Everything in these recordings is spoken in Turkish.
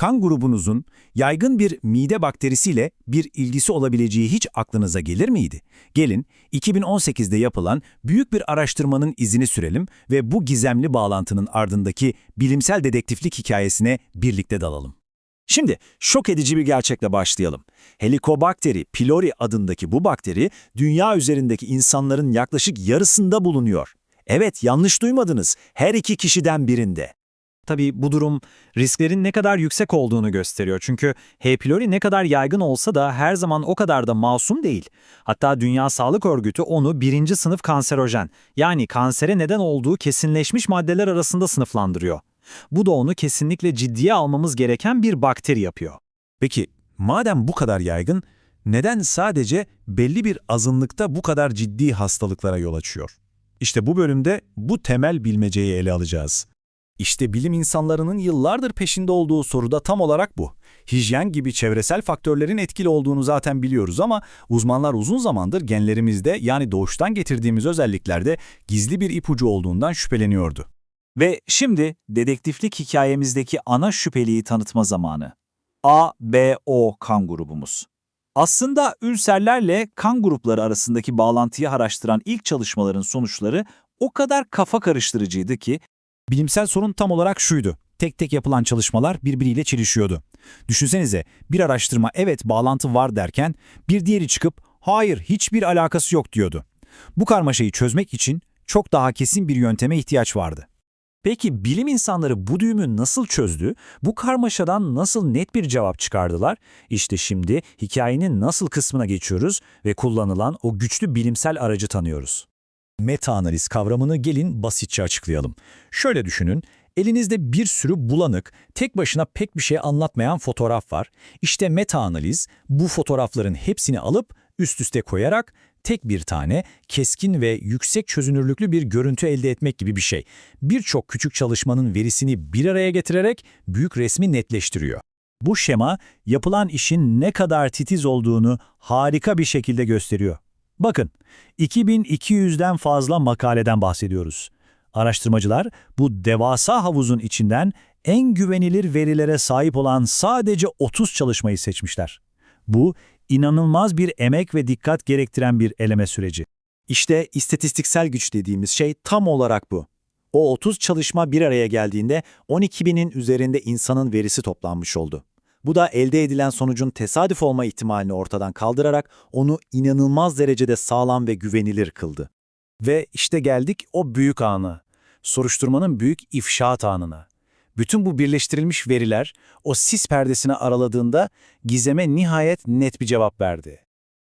kan grubunuzun yaygın bir mide bakterisiyle bir ilgisi olabileceği hiç aklınıza gelir miydi? Gelin 2018'de yapılan büyük bir araştırmanın izini sürelim ve bu gizemli bağlantının ardındaki bilimsel dedektiflik hikayesine birlikte dalalım. Şimdi şok edici bir gerçekle başlayalım. Helicobacter pylori adındaki bu bakteri dünya üzerindeki insanların yaklaşık yarısında bulunuyor. Evet yanlış duymadınız. Her iki kişiden birinde. Tabii bu durum risklerin ne kadar yüksek olduğunu gösteriyor. Çünkü H. pylori ne kadar yaygın olsa da her zaman o kadar da masum değil. Hatta Dünya Sağlık Örgütü onu birinci sınıf kanserojen, yani kansere neden olduğu kesinleşmiş maddeler arasında sınıflandırıyor. Bu da onu kesinlikle ciddiye almamız gereken bir bakteri yapıyor. Peki madem bu kadar yaygın, neden sadece belli bir azınlıkta bu kadar ciddi hastalıklara yol açıyor? İşte bu bölümde bu temel bilmeceyi ele alacağız. İşte bilim insanlarının yıllardır peşinde olduğu soru da tam olarak bu. Hijyen gibi çevresel faktörlerin etkili olduğunu zaten biliyoruz ama uzmanlar uzun zamandır genlerimizde yani doğuştan getirdiğimiz özelliklerde gizli bir ipucu olduğundan şüpheleniyordu. Ve şimdi dedektiflik hikayemizdeki ana şüpheliyi tanıtma zamanı. A, B, O kan grubumuz. Aslında ülserlerle kan grupları arasındaki bağlantıyı araştıran ilk çalışmaların sonuçları o kadar kafa karıştırıcıydı ki Bilimsel sorun tam olarak şuydu. Tek tek yapılan çalışmalar birbiriyle çelişiyordu. Düşünsenize bir araştırma evet bağlantı var derken bir diğeri çıkıp hayır hiçbir alakası yok diyordu. Bu karmaşayı çözmek için çok daha kesin bir yönteme ihtiyaç vardı. Peki bilim insanları bu düğümü nasıl çözdü? Bu karmaşadan nasıl net bir cevap çıkardılar? İşte şimdi hikayenin nasıl kısmına geçiyoruz ve kullanılan o güçlü bilimsel aracı tanıyoruz. Meta-analiz kavramını gelin basitçe açıklayalım. Şöyle düşünün, elinizde bir sürü bulanık, tek başına pek bir şey anlatmayan fotoğraf var. İşte meta-analiz bu fotoğrafların hepsini alıp üst üste koyarak tek bir tane keskin ve yüksek çözünürlüklü bir görüntü elde etmek gibi bir şey. Birçok küçük çalışmanın verisini bir araya getirerek büyük resmi netleştiriyor. Bu şema yapılan işin ne kadar titiz olduğunu harika bir şekilde gösteriyor. Bakın, 2200'den fazla makaleden bahsediyoruz. Araştırmacılar bu devasa havuzun içinden en güvenilir verilere sahip olan sadece 30 çalışmayı seçmişler. Bu inanılmaz bir emek ve dikkat gerektiren bir eleme süreci. İşte istatistiksel güç dediğimiz şey tam olarak bu. O 30 çalışma bir araya geldiğinde 12 binin üzerinde insanın verisi toplanmış oldu. Bu da elde edilen sonucun tesadüf olma ihtimalini ortadan kaldırarak onu inanılmaz derecede sağlam ve güvenilir kıldı. Ve işte geldik o büyük anı. Soruşturmanın büyük ifşaat anına. Bütün bu birleştirilmiş veriler o sis perdesini araladığında gizeme nihayet net bir cevap verdi.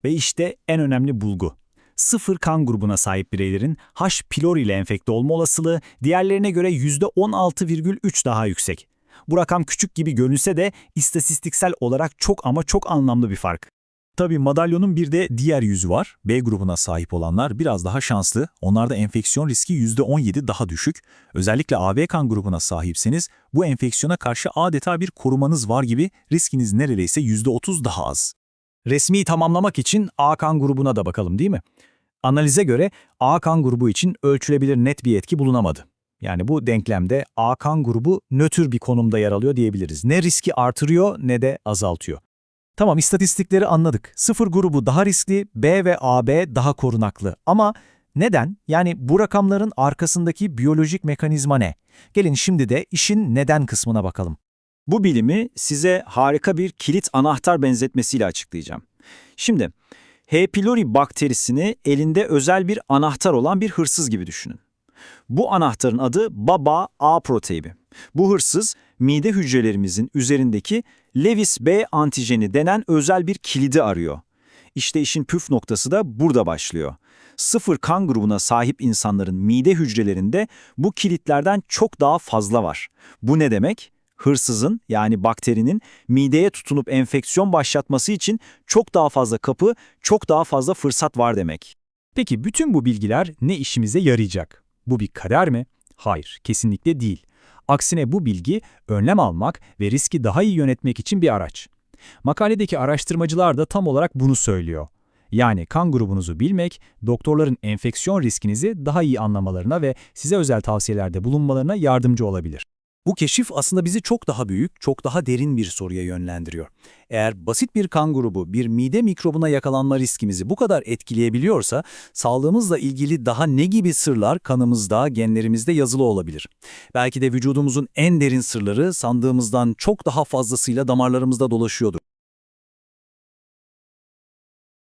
Ve işte en önemli bulgu. Sıfır kan grubuna sahip bireylerin H. pylori ile enfekte olma olasılığı diğerlerine göre %16,3 daha yüksek. Bu rakam küçük gibi görünse de istatistiksel olarak çok ama çok anlamlı bir fark. Tabii madalyonun bir de diğer yüzü var. B grubuna sahip olanlar biraz daha şanslı. Onlarda enfeksiyon riski %17 daha düşük. Özellikle AB kan grubuna sahipseniz bu enfeksiyona karşı adeta bir korumanız var gibi riskiniz neredeyse %30 daha az. Resmi tamamlamak için A kan grubuna da bakalım değil mi? Analize göre A kan grubu için ölçülebilir net bir etki bulunamadı. Yani bu denklemde A kan grubu nötr bir konumda yer alıyor diyebiliriz. Ne riski artırıyor ne de azaltıyor. Tamam istatistikleri anladık. Sıfır grubu daha riskli, B ve AB daha korunaklı. Ama neden? Yani bu rakamların arkasındaki biyolojik mekanizma ne? Gelin şimdi de işin neden kısmına bakalım. Bu bilimi size harika bir kilit anahtar benzetmesiyle açıklayacağım. Şimdi H. pylori bakterisini elinde özel bir anahtar olan bir hırsız gibi düşünün. Bu anahtarın adı BABA A proteini. Bu hırsız mide hücrelerimizin üzerindeki Lewis B antijeni denen özel bir kilidi arıyor. İşte işin püf noktası da burada başlıyor. Sıfır kan grubuna sahip insanların mide hücrelerinde bu kilitlerden çok daha fazla var. Bu ne demek? Hırsızın yani bakterinin mideye tutunup enfeksiyon başlatması için çok daha fazla kapı, çok daha fazla fırsat var demek. Peki bütün bu bilgiler ne işimize yarayacak? Bu bir kader mi? Hayır, kesinlikle değil. Aksine bu bilgi önlem almak ve riski daha iyi yönetmek için bir araç. Makaledeki araştırmacılar da tam olarak bunu söylüyor. Yani kan grubunuzu bilmek, doktorların enfeksiyon riskinizi daha iyi anlamalarına ve size özel tavsiyelerde bulunmalarına yardımcı olabilir. Bu keşif aslında bizi çok daha büyük, çok daha derin bir soruya yönlendiriyor. Eğer basit bir kan grubu bir mide mikrobuna yakalanma riskimizi bu kadar etkileyebiliyorsa, sağlığımızla ilgili daha ne gibi sırlar kanımızda, genlerimizde yazılı olabilir? Belki de vücudumuzun en derin sırları sandığımızdan çok daha fazlasıyla damarlarımızda dolaşıyordur.